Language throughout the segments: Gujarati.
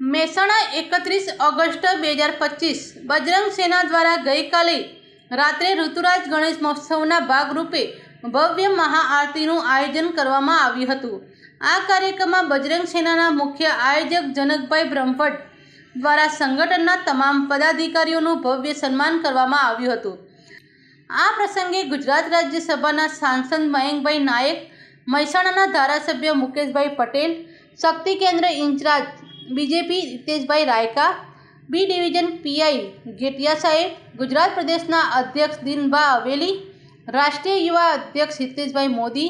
મહેસાણા એકત્રીસ ઓગસ્ટ બે હજાર પચીસ બજરંગ સેના દ્વારા ગઈકાલે રાત્રે ઋતુરાજ ગણેશ મહોત્સવના ભાગરૂપે ભવ્ય મહાઆરતીનું આયોજન કરવામાં આવ્યું હતું. આ કાર્યક્રમમાં બજરંગ સેનાના મુખ્ય આયોજક જનકભાઈ બ્રહ્મભટ્ટ દ્વારા સંગઠનના તમામ પદાધિકારીઓનું ભવ્ય સન્માન કરવામાં આવ્યું હતું. આ પ્રસંગે ગુજરાત રાજ્યસભાના સાંસદ મયંકભાઈ નાયક મહેસાણાના ધારાસભ્ય Mukeshbhai Patel, Shakti Kendra incharge BJP Hiteshbhai Raika, B division PI Getiya સાહેબ, ગુજરાત પ્રદેશના અધ્યક્ષ દિનભા હવેલી, રાષ્ટ્રીય યુવા અધ્યક્ષ હિતેશભાઈ મોદી,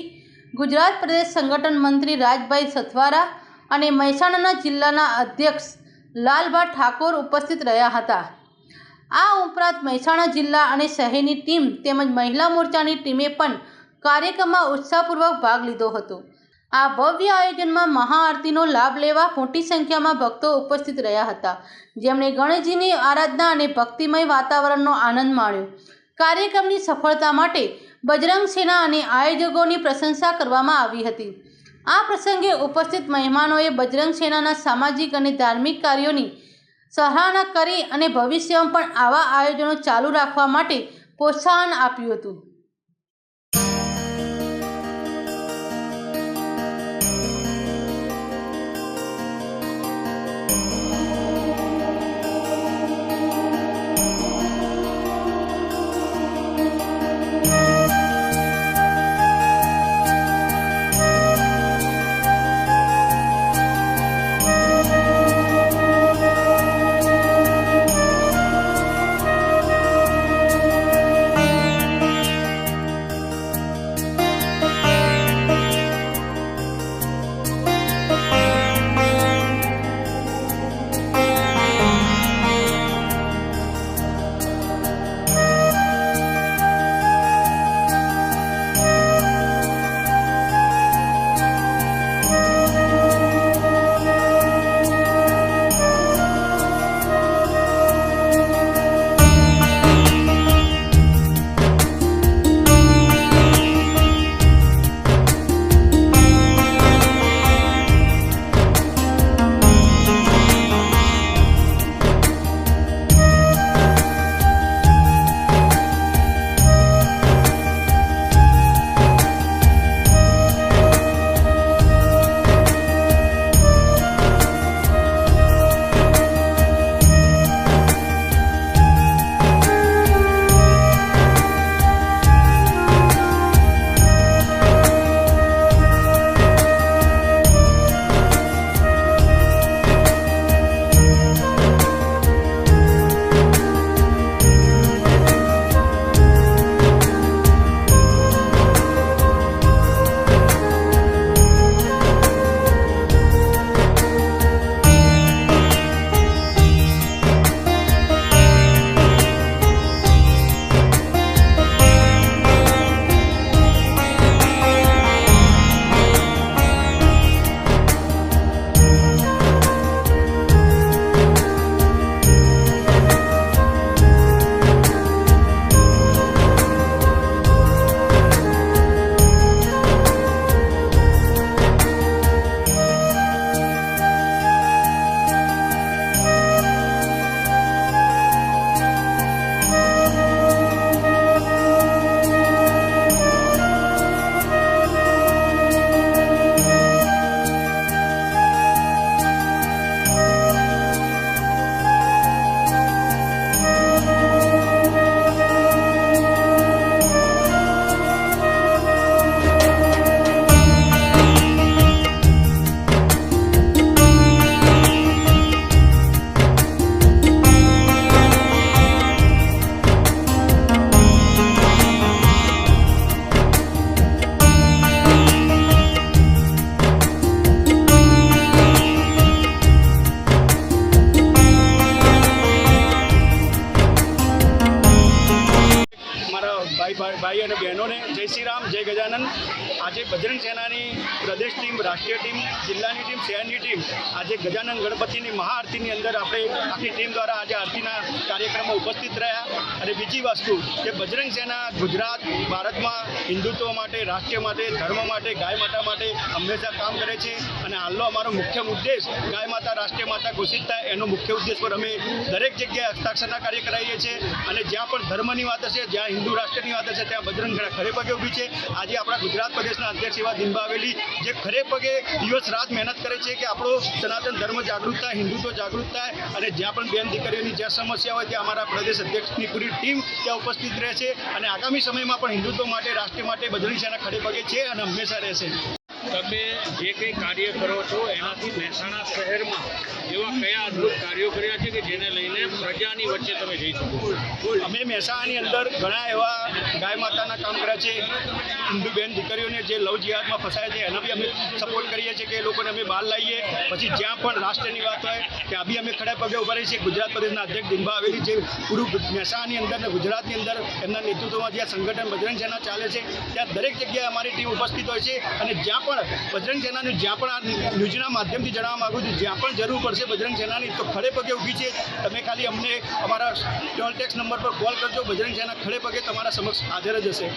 ગુજરાત પ્રદેશ સંગઠન મંત્રી રાજભાઈ સથવારા અને મહેસાણાના જિલ્લાના અધ્યક્ષ લાલભા ઠાકોર ઉપસ્થિત રહ્યા હતા. આ ઉપરાંત મહેસાણા જિલ્લા અને શહેરની ટીમ તેમજ મહિલા મોરચાની ટીમે પણ કાર્યક્રમમાં ઉત્સાહપૂર્વક ભાગ લીધો હતો. આ ભવ્ય આયોજનમાં મહાઆરતીનો લાભ લેવા મોટી સંખ્યામાં ભક્તો ઉપસ્થિત રહ્યા હતા. જેમણે ગણેશજીની આરાધના અને ભક્તિમય વાતાવરણનો આનંદ માણ્યો. કાર્યક્રમની સફળતા માટે બજરંગ સેના અને આયોજકોની પ્રશંસા કરવામાં આવી હતી. આ પ્રસંગે ઉપસ્થિત મહેમાનોએ બજરંગ સેનાના સામાજિક અને ધાર્મિક કાર્યોની સરાહના કરી અને ભવિષ્યમાં પણ આવા આયોજનો ચાલુ રાખવા માટે પ્રોત્સાહન આપ્યું હતું. ભાઈ ભાઈ અને બહેનોને જય શ્રી રામ, જય ગજાનંદ આજે બજરંગ સેનાની પ્રદેશ ટીમ, રાષ્ટ્રીય ટીમ, જિલ્લાની ટીમ, શહેરની ટીમ, આજે ગજાનંદ ગણપતિની મહાઆરતીની અંદર આપણે આખી ટીમ દ્વારા આજે આરતીના કાર્યક્રમમાં ઉપસ્થિત રહ્યા. અને બીજી વસ્તુ કે બજરંગ સેના ગુજરાત, ભારતમાં હિન્દુત્વ માટે, રાષ્ટ્ર માટે, ધર્મ માટે, ગાય માતા માટે હંમેશા કામ કરે છે. અને હાલનો અમારો મુખ્ય ઉદ્દેશ ગાય માતા, રાષ્ટ્રીય માતા ઘોષિત થાય એનો મુખ્ય ઉદ્દેશ પર અમે દરેક જગ્યાએ હસ્તાક્ષરના કાર્ય કરાવીએ છીએ. અને જ્યાં પણ ધર્મની વાત હશે, જ્યાં હિન્દુ રાષ્ટ્રની વાત છે, ત્યાં બજરંગ ખરે પગે ઊભી છે. આજે આપણા ગુજરાત પ્રદેશના અધ્યક્ષ એવા દિનબાવેલી જે ખરે પગે દિવસ રાત મહેનત કરે છે કે આપણો સનાતન ધર્મ જાગૃતતા, હિન્દુત્વ જાગૃતતા અને જ્યાં પણ બેન દીકરીઓની જ્યાં સમસ્યા હોય, ત્યાં અમારા પ્રદેશ અધ્યક્ષની પૂરી ટીમ ત્યાં ઉપસ્થિત રહે છે અને આગામી સમયમાં પણ હિન્દુત્વ માટે રાષ્ટ્ર માટે બજરંગ સેના ખડે પગે છે અને હંમેશા રહેશે. તમે જે કંઈ કાર્ય કરો છો, એનાથી મહેસાણા શહેરમાં એવા કયા અદ્ભુત કાર્યો કર્યા છે કે જેને લઈને પ્રજાની વચ્ચે તમે જઈ શકો અમે મહેસાણાની અંદર ઘણા એવા ગાય માતાના કામ કર્યા છે. હિન્દુ બેન દીકરીઓને જે લવ જિહાદમાં ફસાય છે, એના બી અમે સપોર્ટ કરીએ છીએ કે એ લોકોને અમે બહાર લાવીએ. પછી જ્યાં પણ રાષ્ટ્રની વાત હોય, ત્યાં બી અમે ખડા પગે ઊભા રહીએ છીએ. ગુજરાત પ્રદેશના અધ્યક્ષ દિનભા આવેલી જે પૂરું મહેસાણાની અંદર ને ગુજરાતની અંદર એમના નેતૃત્વમાં જ્યાં સંગઠન બજરંગ સેના ચાલે છે, ત્યાં દરેક જગ્યાએ અમારી ટીમ ઉપસ્થિત હોય છે. અને જ્યાં પણ બજરંગ સેનાનું જ્યાં પણ આ ન્યૂઝના માધ્યમથી જણાવવા માગું છું, જ્યાં પણ જરૂર પડશે બજરંગ સેનાની, તો ખડે પગે ઊભી છે. તમે ખાલી અમને અમારા ટોલ ટેક્સ નંબર પર કોલ કરજો, બજરંગ સેના ખડે પગે તમારા સમક્ષ હાજર જ હશે.